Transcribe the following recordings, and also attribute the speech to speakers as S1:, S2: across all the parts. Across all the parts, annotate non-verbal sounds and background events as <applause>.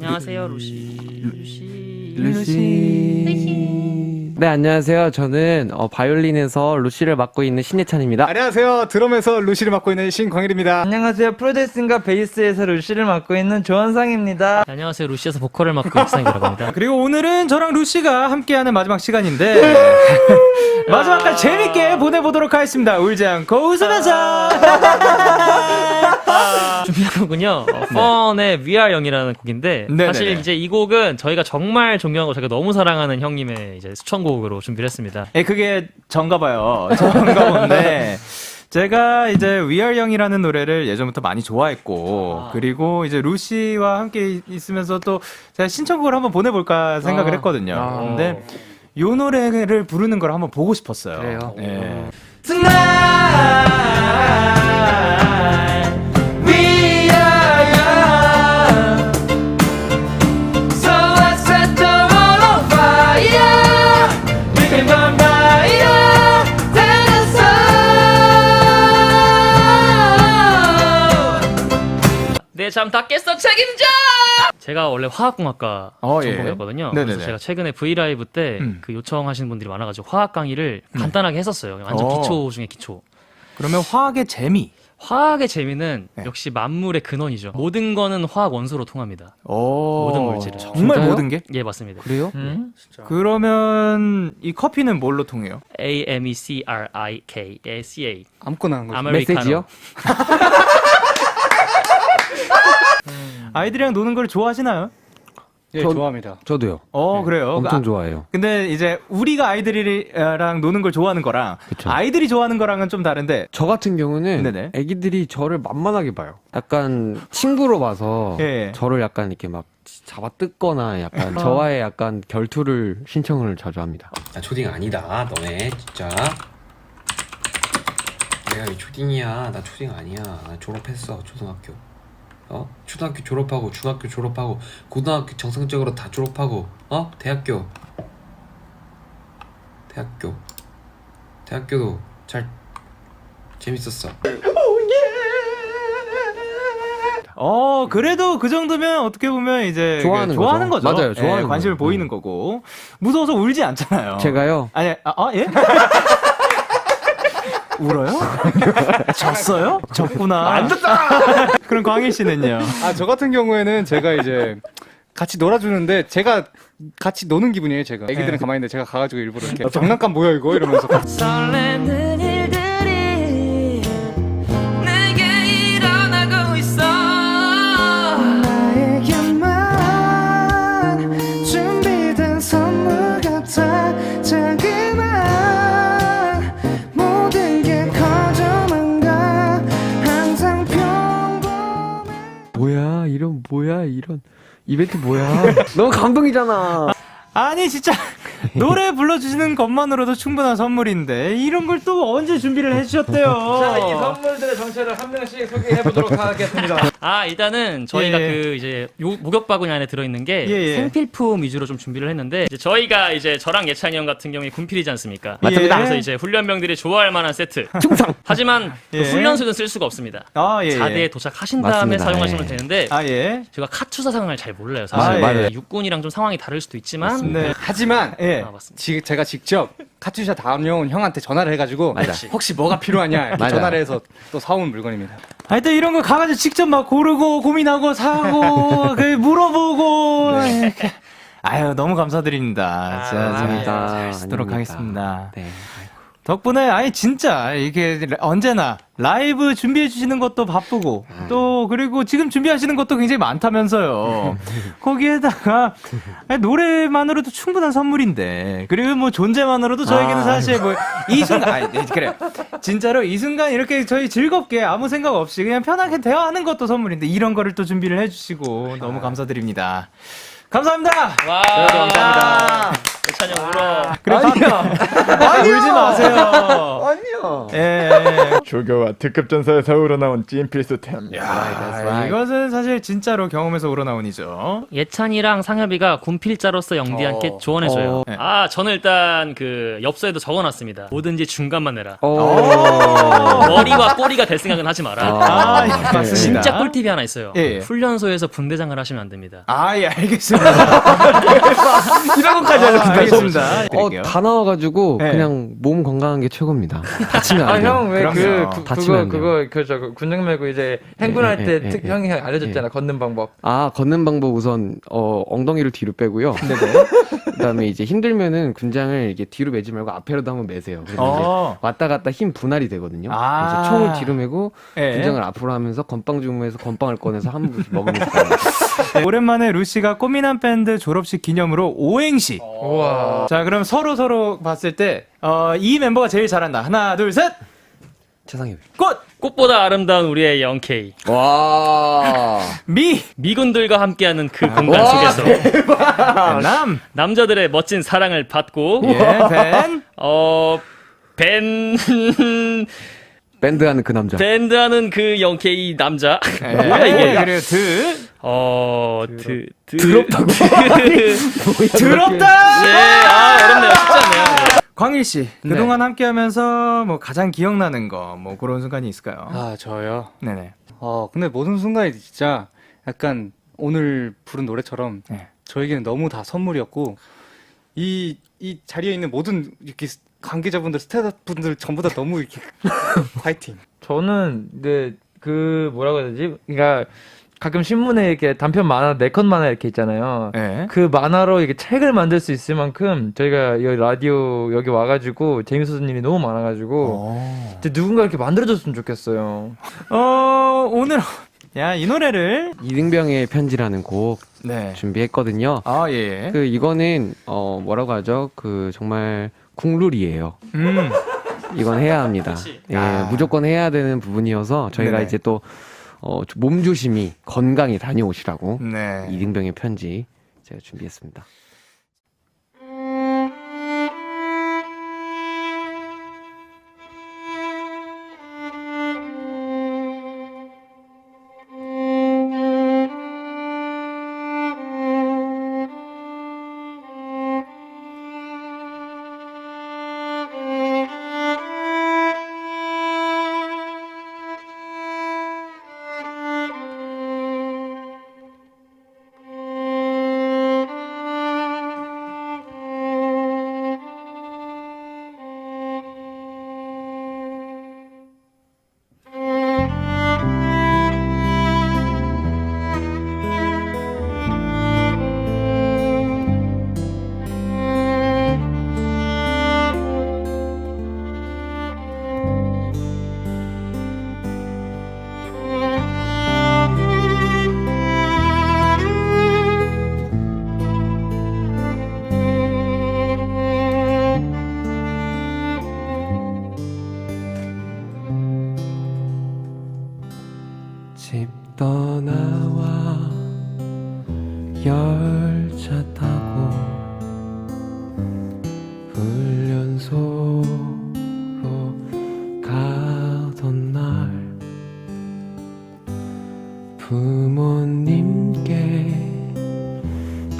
S1: 안녕하세요 루시 루시
S2: 루시. 네, 안녕하세요. 저는 어, 바이올린에서 루시를 맡고 있는 신예찬입니다.
S3: 안녕하세요. 드럼에서 루시를 맡고 있는 신광일입니다.
S4: 안녕하세요. 프로데스인가 베이스에서 루시를 맡고 있는 조원상입니다.
S1: 안녕하세요 루시에서 보컬을 맡고 입상이라고 합니다 <laughs>
S5: 그리고 오늘은 저랑 루시가 함께하는 마지막 시간인데 마지막까지 재밌게 보내보도록 하겠습니다. 울지 않고 웃으면서 <laughs>
S1: 준비한 곡은요 어, 펀의 We Are Young이라는 곡인데
S5: 네네네.
S1: 사실 이제 이 곡은 저희가 정말 존경하고 저희가 너무 사랑하는 형님의 이제 수천곡으로 준비를 했습니다
S5: 예, 그게 전가 봐요. 전가 본데 <laughs> 제가 이제 We Are Young이라는 노래를 예전부터 많이 좋아했고 그리고 이제 루시와 함께 있으면서 또 제가 신청곡을 한번 보내볼까 생각을 했거든요.
S2: 아.
S5: 근데 이 노래를 부르는 걸 한번 보고 싶었어요.
S2: 그래요?
S5: 예.
S1: 내 잠 다 깼어 책임져 제가 원래 화학공학과
S5: 어, 예.
S1: 전공이었거든요
S5: 네네네.
S1: 그래서 제가 최근에 브이라이브 때
S5: 음.
S1: 그 요청하시는 분들이 많아가지고 화학 강의를 간단하게 했었어요 완전
S5: 어.
S1: 기초 중에 기초
S5: 그러면 화학의 재미.
S1: 화학의 재미는
S5: 네.
S1: 역시 만물의 근원이죠 모든 거는 화학 원소로 통합니다
S5: 오.
S1: 모든 물질은.
S5: 정말
S2: 진짜요?
S5: 모든 게?
S1: 예 맞습니다
S2: 그래요?
S5: 그러면 이 커피는 뭘로 통해요?
S1: A M E C R I K A C A
S3: 아무거나 한 거죠.
S1: 아메리카노.
S2: 메시지요? <laughs>
S5: 아이들이랑 노는 걸 좋아하시나요?
S3: 예,
S2: 전-
S3: 좋아합니다.
S2: 저도요.
S5: 어,
S2: 네,
S5: 그래요?
S2: 엄청
S5: 아,
S2: 좋아해요.
S5: 근데 이제 우리가 아이들이랑 노는 걸 좋아하는 거랑
S2: 그쵸.
S5: 아이들이 좋아하는 거랑은 좀 다른데
S2: 저 같은 경우는
S5: 네네.
S2: 애기들이 저를 만만하게 봐요. 약간 친구로 봐서
S5: 예.
S2: 저를 약간 이렇게 막 잡아 뜯거나 약간 저와의 약간 결투를 신청을 자주 합니다.
S6: 나 초딩 아니다 너네 진짜 내가 왜 초딩이야 나 초딩 아니야 나 졸업했어 초등학교 어 초등학교 졸업하고 중학교 졸업하고 고등학교 정상적으로 다 졸업하고 어 대학교 대학교 대학교도 잘 재밌었어
S5: 어 그래도 그 정도면 어떻게 보면 이제
S2: 좋아하는
S5: 그 좋아하는
S2: 거죠.
S5: 거죠.
S2: 맞아요, 좋아하는
S5: 예, 관심을
S2: 거죠.
S5: 보이는
S2: 음.
S5: 거고 무서워서 울지 않잖아요.
S2: 제가요.
S5: 아니 아, 아 예? <laughs> 울어요? <laughs> 졌어요? 졌구나. 안 졌다. <laughs> 그럼 광일 씨는요?
S3: 아, 저 같은 경우에는 제가 이제 같이 놀아주는데 제가 같이 노는 기분이에요, 제가. 애기들은
S5: 네.
S3: 가만히 있는데 제가 가가지고 일부러 이렇게 장난감 뭐야 이거 이러면서
S7: 설레는
S2: 이벤트 뭐야? <laughs> 너무 감동이잖아.
S5: 아니 진짜 노래 불러주시는 것만으로도 충분한 선물인데 이런 걸 또 언제 준비를 해주셨대요?
S4: 선물들의 정체를 한 명씩 소개해 보도록 <laughs> 하겠습니다.
S1: 아 일단은 저희가
S5: 예.
S1: 그 이제 요 목욕 바구니 안에 들어있는 게
S5: 예, 예.
S1: 생필품 위주로 좀 준비를 했는데 이제 저희가 이제 저랑 예찬이 형 같은 경우에 군필이지 않습니까?
S5: 맞습니다.
S1: 그래서 이제 훈련병들이 좋아할 만한 세트. <laughs>
S2: 충성.
S1: 하지만 그
S5: 예.
S1: 훈련소는 쓸 수가 없습니다.
S5: 아 예.
S1: 자대에
S5: 예.
S1: 도착하신 다음에
S2: 맞습니다.
S1: 사용하시면
S2: 예.
S1: 되는데
S5: 아 예.
S1: 제가 카투사 상황을 잘 몰라요
S5: 아,
S1: 사실.
S5: 예.
S2: 맞아요.
S1: 육군이랑 좀 상황이 다를 수도 있지만
S5: 네.
S3: 하지만
S5: 예.
S1: 아, 맞습니다.
S3: 지, 제가 직접 카투샤 다음용 형한테 전화를 해가지고
S2: 맞아.
S3: 혹시 뭐가 필요하냐 이렇게
S2: 맞아.
S3: 전화를 해서 또 사온 물건입니다.
S5: 하여튼 이런 거 가가지고 직접 막 고르고 고민하고 사고 <laughs> 그 물어보고 이렇게. 아유 너무 감사드립니다. 진짜
S2: 아닙니다.
S5: 잘 쓰도록
S2: 아닙니다.
S5: 하겠습니다.
S2: 네.
S5: 덕분에 아니 진짜 이게 언제나 라이브 준비해 주시는 것도 바쁘고 또 그리고 지금 준비하시는 것도 굉장히 많다면서요. <laughs> 거기에다가 아니, 노래만으로도 충분한 선물인데 그리고 뭐 존재만으로도 저에게는
S2: 아.
S5: 사실 뭐 이 순간 아니 네, 그래 진짜로 이 순간 이렇게 저희 즐겁게 아무 생각 없이 그냥 편하게 대화하는 것도 선물인데 이런 거를 또 준비를 해주시고 너무 감사드립니다. 감사합니다.
S1: 와.
S5: 감사합니다.
S1: 예찬이 형 울어.
S5: 그래, 아니요. 울지 마세요.
S2: 아니요.
S5: 예, 예.
S8: 조교와 특급 전사에서 우러나온 찐 필수템.
S5: 아, 이것은 사실 진짜로 경험에서 우러나온 이죠.
S1: 예찬이랑 상엽이가 군필자로서 영디한테
S3: 어.
S1: 조언해줘요.
S5: 어.
S1: 아, 저는 일단 그 엽서에도 적어놨습니다. 뭐든지 중간만 내라.
S2: 어.
S1: 머리와 꼬리가 될 생각은 하지 마라.
S5: 아, 예, 맞습니다.
S1: 진짜 꿀팁이 하나 있어요.
S5: 예, 예.
S1: 훈련소에서 분대장을 하시면 안 됩니다.
S5: 아, 예, 알겠습니다. <laughs> 이런 것까지
S2: 아,
S5: 하겠습니다. 알겠습니다.
S2: 어,
S5: 드릴게요.
S2: 다 나와가지고
S5: 네.
S2: 그냥 몸 건강한 게 최고입니다. 다치면 아안 돼요.
S4: 형왜그
S5: 그럼요.
S4: 그거
S2: 다치면.
S4: 그거 그저 그 군장 메고 이제 행군할
S2: 예,
S4: 때
S2: 예,
S4: 특
S2: 예,
S4: 형이 알려줬잖아 걷는 방법.
S2: 아 걷는 방법 우선 어, 엉덩이를 뒤로 빼고요. <laughs> 그다음에 이제 힘들면은 군장을 이게 뒤로 매지 말고 앞에라도 한번 매세요. 그래서
S5: 어.
S2: 이제 왔다 갔다 힘 분할이 되거든요.
S5: 아.
S2: 이제 총을 뒤로 매고
S5: 예.
S2: 군장을 앞으로 하면서 건빵 주무에서 건빵을 꺼내서 한 분씩 먹으면서. <laughs>
S5: 네, 오랜만에 루시가 꽃미남 밴드 졸업식 기념으로 오행시.
S4: 우와.
S5: 자, 그럼 서로 서로 봤을 때, 어, 이 멤버가 제일 잘한다. 하나, 둘, 셋!
S2: 최상위.
S5: 꽃!
S1: 꽃보다 아름다운 우리의 영케이.
S2: 와. <laughs>
S5: 미!
S1: 미군들과 함께하는 그 공간 속에서
S5: 남!
S1: 남자들의 멋진 사랑을 받고
S5: 예, 벤!
S1: 어 밴...
S2: 밴드 하는 그 남자.
S1: 밴드하는 그 영케이 남자
S5: 예, <laughs>
S1: 뭐야 이게
S5: 그리고 드!
S1: 어... 드... 드...
S2: 더럽다고? <laughs> <laughs>
S5: 더럽다!
S1: 예, 아 어렵네요 쉽지 않네요 예.
S5: 광일 씨,
S3: 네.
S5: 그동안 함께 하면서 뭐 가장 기억나는 거, 뭐 그런 순간이 있을까요?
S3: 아 저요.
S5: 네네.
S3: 어 근데 모든 순간이 진짜 약간 오늘 부른 노래처럼
S5: 네.
S3: 저에게는 너무 다 선물이었고 이 이 자리에 있는 모든 이렇게 관계자분들 스태프분들 전부 다 너무 이렇게 <laughs> 화이팅.
S4: 저는 근데 그 뭐라고 해야 되지? 그러니까 가끔 신문에 이렇게 단편 만화 네 컷 만화 이렇게 있잖아요.
S5: 네.
S4: 그 만화로 이게 책을 만들 수 있을 만큼 저희가 여기 라디오 여기 와가지고 재밌어진 일이 너무 많아가지고 진짜 누군가 이렇게 만들어줬으면 좋겠어요.
S5: 어, 오늘, 야, 이 노래를,
S2: 이등병의 편지라는 곡
S5: 네.
S2: 준비했거든요.
S5: 아, 예.
S2: 그 이거는 어 뭐라고 하죠? 그 정말 국룰이에요.
S5: 음,
S2: 이건 해야 합니다. 예,
S5: 아.
S2: 무조건 해야 되는 부분이어서 저희가
S5: 네네.
S2: 이제 또 어, 몸조심히 건강히 다녀오시라고
S5: 네.
S2: 이등병의 편지 제가 준비했습니다.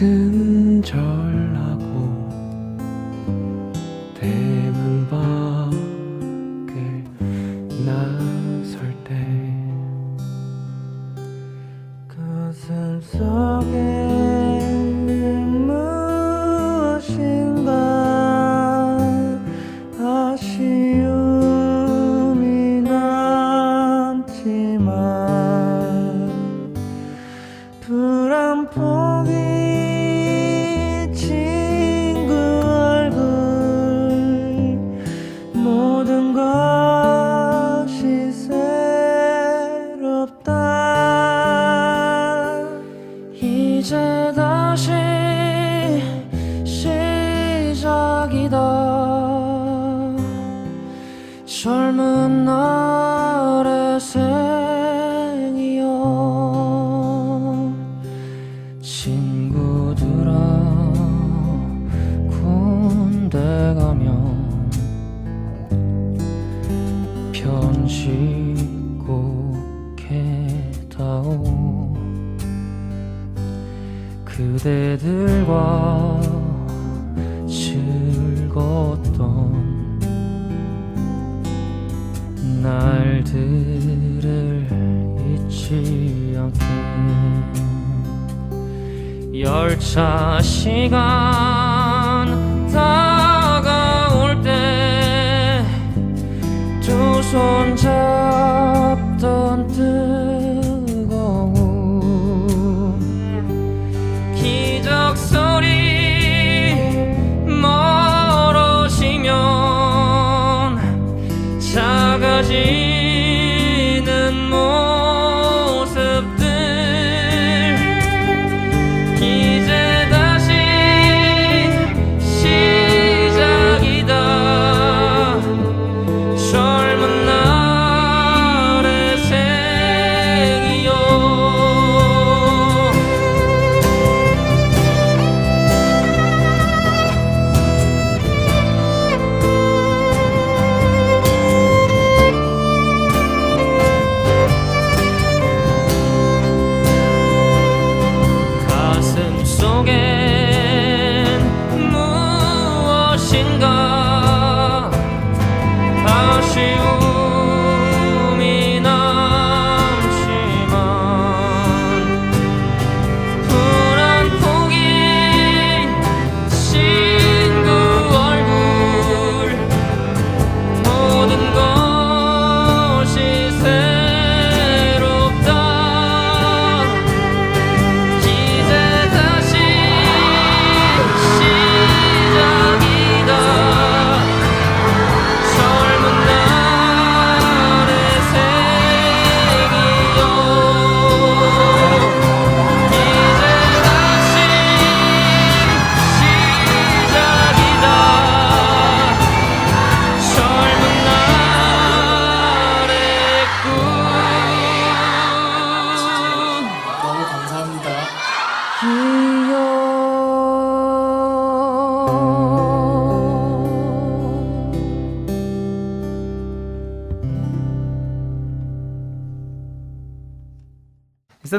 S2: 근절
S1: 편지 꼭 해다오. 그대들과 즐거웠던 날들을 잊지 않게. 열차 시간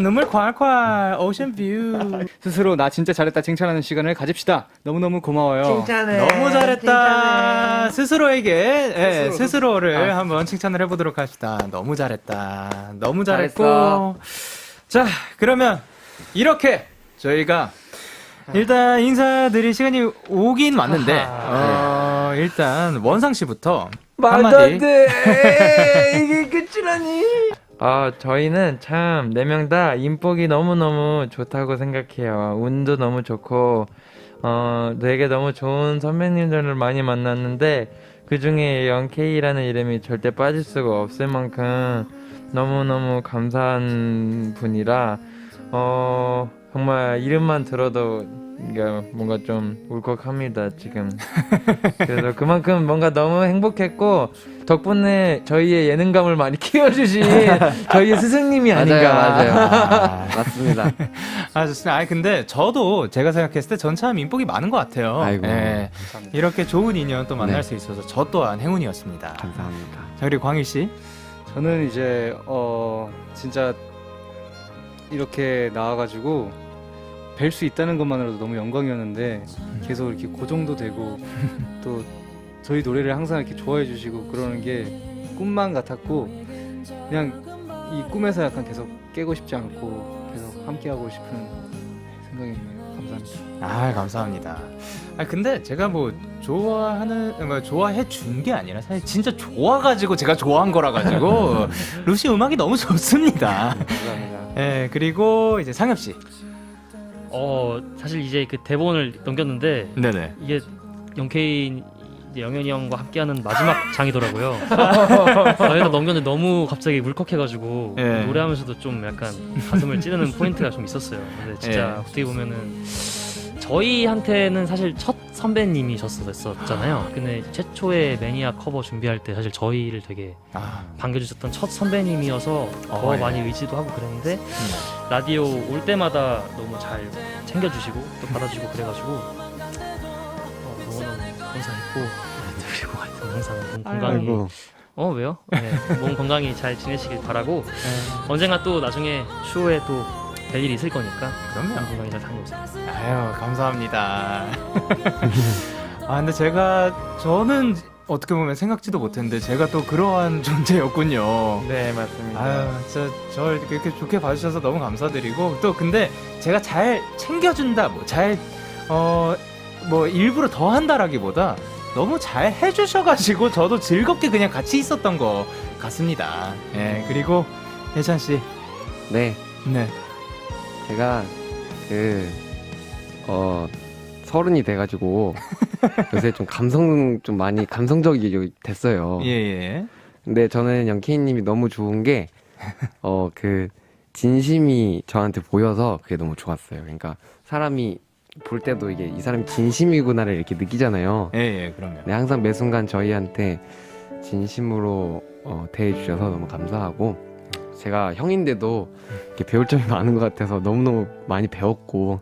S5: 눈물 콸콸. 오션 뷰.
S3: 스스로 나 진짜 잘했다 칭찬하는 시간을 가집시다. 너무너무 고마워요.
S5: 너무 잘했다. 스스로에게 예, 스스로 를 한번 칭찬을 해보도록 합시다. 너무 잘했다. 너무 잘했고.
S2: 잘했어.
S5: 자 그러면 이렇게 저희가 일단 인사드릴 시간이 오긴 왔는데 어, 일단 원상 씨부터 한마디.
S4: 이게 끝이라니. 아, 저희는 참 네 명 다 인복이 너무너무 좋다고 생각해요. 운도 너무 좋고 어, 되게 너무 좋은 선배님들을 많이 만났는데 그 중에 영케이라는 이름이 절대 빠질 수가 없을 만큼 너무너무 감사한 분이라 어, 정말 이름만 들어도 이게 뭔가 좀 울컥합니다 지금. 그래서 그만큼 뭔가 너무 행복했고 덕분에 저희의 예능감을 많이 키워주신 <laughs> 저희의 스승님이 아닌가.
S2: 맞아요, 맞아요. 아, <laughs> 맞습니다.
S5: 아 좋습니다 아 근데 저도 제가 생각했을 때 전 참 인복이 많은 것 같아요
S2: 아이고.
S5: 예, 이렇게 좋은 인연 또 만날
S2: 네.
S5: 수 있어서 저 또한 행운이었습니다
S2: 감사합니다.
S5: 자 그리고 광희 씨
S3: 저는 이제 어 진짜 이렇게 나와가지고 뵐 수 있다는 것만으로도 너무 영광이었는데 계속 이렇게 고정도 되고 <laughs> 또 저희 노래를 항상 이렇게 좋아해 주시고 그러는 게 꿈만 같았고 그냥 이 꿈에서 약간 계속 깨고 싶지 않고 계속 함께 하고 싶은 생각이 네요. 감사합니다.
S5: 아 감사합니다. 아 근데 제가 뭐 좋아하는 뭐 좋아해 준 게 아니라 사실 진짜 좋아가지고 제가 좋아한 거라 가지고 <laughs> 루시 음악이 너무 좋습니다.
S2: 감사합니다.
S5: 예 그리고 이제 상엽 씨.
S9: 어 사실 이제 그 대본을 넘겼는데
S5: 네네.
S9: 이게 영케인 이제 영현이 형과 함께하는 마지막 <laughs> 장이더라고요. 저희가 넘겼는데 너무 갑자기 울컥해가지고
S5: 예.
S9: 노래하면서도 좀 약간 가슴을 찌르는 포인트가 좀 있었어요. 근데 진짜
S5: 예.
S9: 어떻게 보면은 저희한테는 사실 첫 선배님이셨었잖아요. 근데 최초의 매니아 커버 준비할 때 사실 저희를 되게
S5: 아
S9: 반겨주셨던 첫 선배님이어서 더
S5: 어, 예.
S9: 많이 의지도 하고 그랬는데 라디오 올 때마다 너무 잘
S1: 챙겨주시고 또 받아주고 그래가지고 어, 너무너무 감사했고 그리고 하여튼 항상 몸 건강히
S2: 아이고.
S1: 어 왜요? 네, 몸 건강히 잘 지내시길 바라고 언젠가 또 나중에 추후에 또 뵐 일이 있을 거니까
S5: 그럼요.
S1: 몸 건강히 잘 다녀오세요.
S5: 아유 감사합니다. <laughs> 아 근데 제가 저는 어떻게 보면 생각지도 못했는데 제가 또 그러한 <laughs> 존재였군요.
S4: 네 맞습니다.
S5: 아유 진짜 저 이렇게, 이렇게 좋게 봐주셔서 너무 감사드리고 또 근데 제가 잘 챙겨준다 뭐잘어뭐 일부러 더 한다라기보다 너무 잘 해주셔가지고 저도 즐겁게 그냥 같이 있었던 것 같습니다. 예 그리고 예찬 씨,
S2: 네,
S5: 네
S2: 제가 그 어 서른이 돼가지고 <laughs> 요새 좀 감성 좀 많이 감성적이 됐어요.
S5: 예, 예.
S2: 근데 저는 영케이님이 너무 좋은 게 어 그 진심이 저한테 보여서 그게 너무 좋았어요. 그러니까 사람이 볼 때도 이게 이 사람이 진심이구나를 이렇게 느끼잖아요.
S5: 예, 예, 그럼요.
S2: 네, 항상 매 순간 저희한테 진심으로 어, 대해주셔서 너무 감사하고 제가 형인데도 이렇게 배울 점이 많은 것 같아서 너무너무 많이 배웠고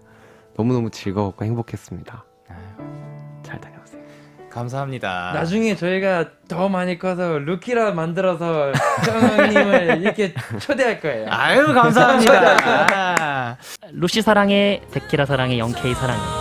S2: 너무너무 즐거웠고 행복했습니다. 잘 다녀오세요.
S5: 감사합니다.
S4: 나중에 저희가 더 많이 커서 루키라 만들어서 형님을 이렇게 초대할 거예요.
S5: 아유 감사합니다. <laughs>
S1: 루시 사랑해, 데키라 사랑해, 영케이 사랑해.